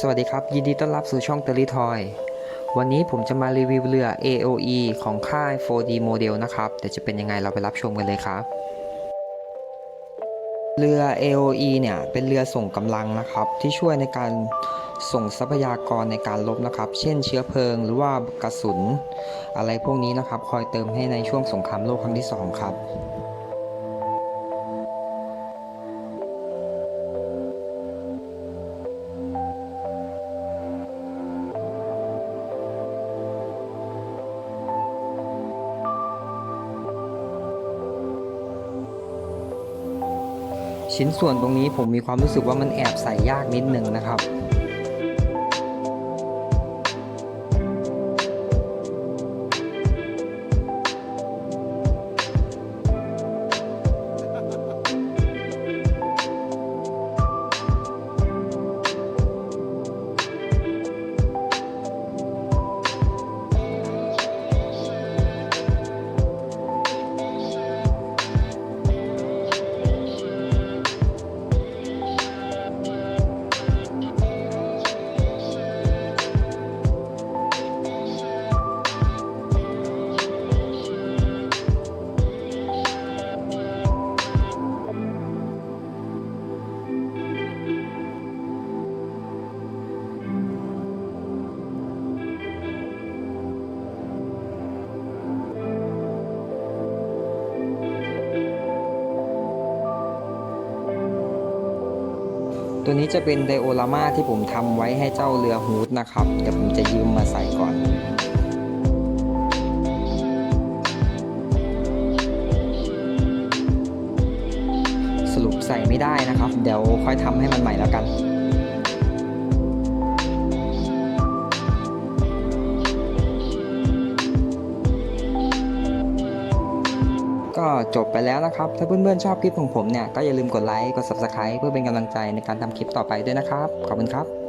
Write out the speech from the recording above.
สวัสดีครับ ยินดีต้อนรับสู่ช่อง t e r r y Toy วันนี้ผมจะมารีวิวเรือ AOE ของค่าย 4D Model นะครับเดี๋ยวจะเป็นยังไงเราไปรับชมกันเลยครับ เรือ AOE เนี่ยเป็นเรือส่งกำลังนะครับ ที่ช่วยในการส่งทรัพยากรในการรบนะครับ เช่นเชื้อเพลิงหรือว่ากระสุน อะไรพวกนี้นะครับ คอยเติมให้ในช่วงสงครามโลกครั้งที่ 2 ครับ ชิ้นส่วนตรงนี้ผมมีความรู้สึกว่ามันแอบใส่ยากนิดนึงนะครับ ตัวนี้จะเป็นไดโอรามาที่ผมทำไว้ให้เจ้าเรือฮูดนะครับ เดี๋ยวผมจะยืมมาใส่ก่อนสรุปใส่ไม่ได้นะครับ เดี๋ยวค่อยทำให้มันใหม่แล้วกัน ก็จบไปแล้วนะครับ ถ้าเพื่อนๆชอบคลิปของผมเนี่ย ก็อย่าลืมกดไลค์ กด Subscribe เพื่อเป็นกำลังใจในการทำคลิปต่อไปด้วยนะครับ ขอบคุณครับ